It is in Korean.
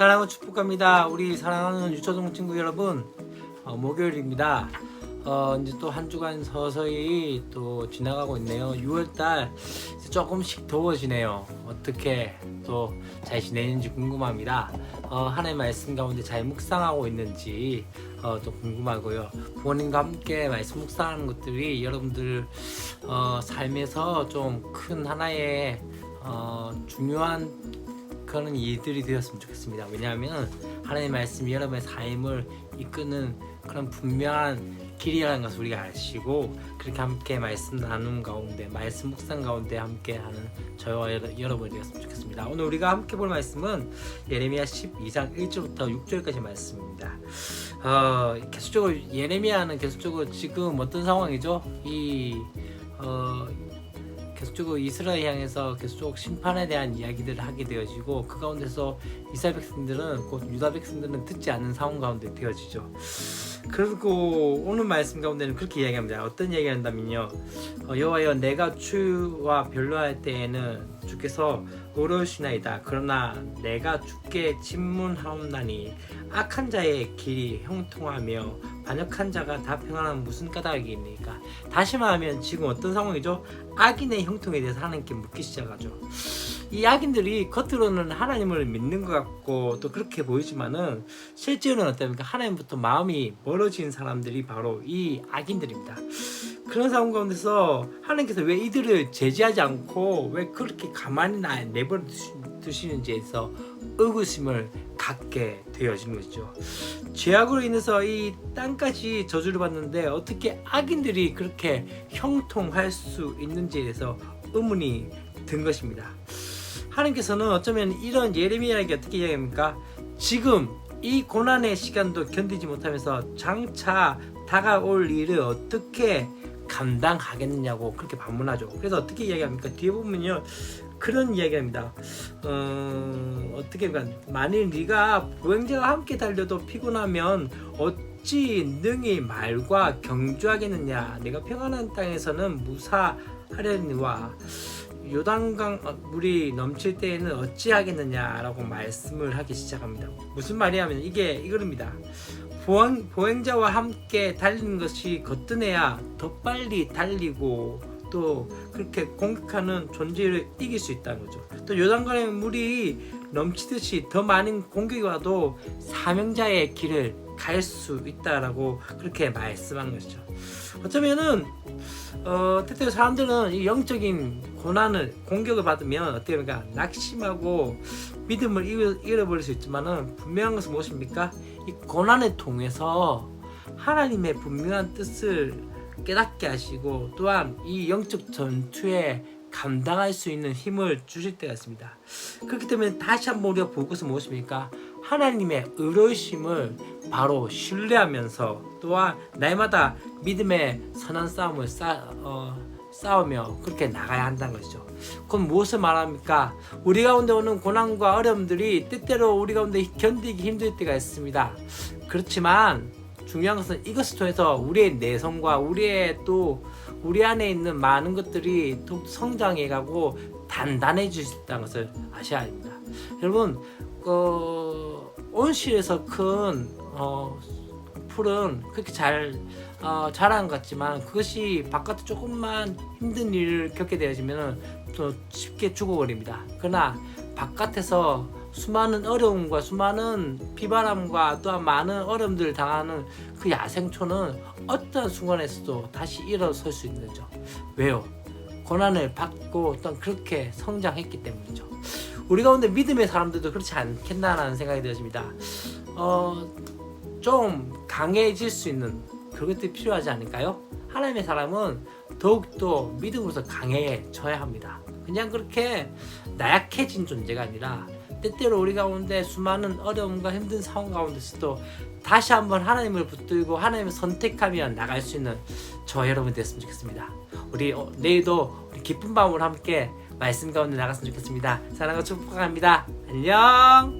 사랑하고 축복합니다. 우리 사랑하는 유초동 친구 여러분, 어, 목요일입니다. 어, 이제 또 한 주간 서서히 또 지나가고 있네요. 6월달 조금씩 더워지네요. 어떻게 또 잘 지내는지 궁금합니다. 어, 하나의 말씀 가운데 잘 묵상하고 있는지 어, 또 궁금하고요. 부모님과 함께 말씀 묵상하는 것들이 여러분들 어, 삶에서 좀 큰 하나의 어, 중요한 그런 일들이 되었으면 좋겠습니다. 왜냐하면 하나님의 말씀이 여러분의 삶을 이끄는 그런 분명한 길이라는 것을 우리가 아시고 그렇게 함께 말씀 나눔 가운데 말씀 묵상 가운데 함께 하는 저와 여러- 여러분이 되었으면 좋겠습니다. 오늘 우리가 함께 볼 말씀은 예레미야 12장 1절부터 6절까지 말씀입니다. 어, 계속적으로 예레미야는 계속적으로 지금 어떤 상황이죠? 이 어, 계속적으로 이스라엘 향해서 계속 심판에 대한 이야기들을 하게 되어지고 그 가운데서 이스라엘 백성들은 곧 유다 백성들은 듣지 않는 상황 가운데 되어지죠. 그리고 오늘 말씀 가운데는 그렇게 이야기합니다. 어떤 이야기를 한다면요. 어, 여호와여 내가 주와 변로할 때에는 주께서 의로우시나이다. 그러나 내가 주께 침문하옵나니 악한 자의 길이 형통하며 반역한 자가 다 평안한 무슨 까닭이 있니까 다시 말하면 지금 어떤 상황이죠? 악인의 형통에 대해서 하나님께 묻기 시작하죠. 이 악인들이 겉으로는 하나님을 믿는 것 같고 또 그렇게 보이지만은 실제로는 어떻습니까? 하나님부터 마음이 멀어진 사람들이 바로 이 악인들입니다. 그런 상황 가운데서 하나님께서 왜 이들을 제지하지 않고 왜 그렇게 가만히 나 내버려 두시- 두시는지에서 의구심을 갖게 되어지는 것이죠. 죄악으로 인해서 이 땅까지 저주를 받는데 어떻게 악인들이 그렇게 형통할 수 있는지에 대해서 의문이 든 것입니다. 하나님께서는 어쩌면 이런 예레미야에게 어떻게 이야기합니까? 지금 이 고난의 시간도 견디지 못하면서 장차 다가올 일을 어떻게 감당하겠느냐고 그렇게 반문하죠. 그래서 어떻게 이야기합니까? 뒤에 보면요. 그런 이야기합니다. 어, 어떻게 하면 만일 네가 보행자와 함께 달려도 피곤하면 어찌 능히 말과 경주하겠느냐? 내가 평안한 땅에서는 무사하려니와 요단강 어, 물이 넘칠 때에는 어찌하겠느냐라고 말씀을 하기 시작합니다. 무슨 말이냐면 이게 이거입니다. 보행, 보행자와 함께 달리는 것이 거뜬해야 더 빨리 달리고 또 그렇게 공격하는 존재를 이길 수 있다는 거죠. 또 요단강의 물이 넘치듯이 더 많은 공격이 와도 사명자의 길을 갈 수 있다라고 그렇게 말씀한 것이죠. 어쩌면은 어, 때때로 사람들은 이 영적인 고난을 공격을 받으면 어떻게 합니까? 낙심하고 믿음을 잃어, 잃어버릴 수 있지만은 분명한 것은 무엇입니까? 이 고난을 통해서 하나님의 분명한 뜻을 깨닫게 하시고 또한 이 영적 전투에 감당할 수 있는 힘을 주실 때가 있습니다. 그렇기 때문에 다시 한번 우리가 볼 것은 무엇입니까? 하나님의 의로우심을 바로 신뢰하면서 또한 날마다 믿음의 선한 싸움을 싸, 어, 싸우며 그렇게 나가야 한다는 것이죠. 그럼 무엇을 말합니까? 우리 가운데 오는 고난과 어려움들이 때때로 우리 가운데 견디기 힘들 때가 있습니다. 그렇지만 중요한 것은 이것을 통해서 우리의 내성과 우리의 또 우리 안에 있는 많은 것들이 더 성장해가고 단단해질 수 있다는 것을 아셔야 합니다. 여러분, 어, 온실에서 큰 어, 풀은 그렇게 잘 어, 자란 것 같지만 그것이 바깥에 조금만 힘든 일을 겪게 되어지면 또 쉽게 죽어버립니다. 그러나 바깥에서 수많은 어려움과 수많은 비바람과 또한 많은 어려움들을 당하는 그 야생초는 어떤 순간에서도 다시 일어설 수 있는 거죠. 왜요? 고난을 받고 또한 그렇게 성장했기 때문이죠. 우리 가운데 믿음의 사람들도 그렇지 않겠나라는 생각이 들어집니다. 어, 좀 강해질 수 있는 그런 것들이 필요하지 않을까요? 하나님의 사람은 더욱더 믿음으로서 강해져야 합니다. 그냥 그렇게 나약해진 존재가 아니라 때때로 우리 가운데 수많은 어려움과 힘든 상황 가운데서도 다시 한번 하나님을 붙들고 하나님을 선택하며 나갈 수 있는 저 여러분 됐으면 좋겠습니다. 우리 어, 내일도 우리 기쁜 마음으로 함께 말씀 가운데 나갔으면 좋겠습니다. 사랑과 축복합니다. 안녕.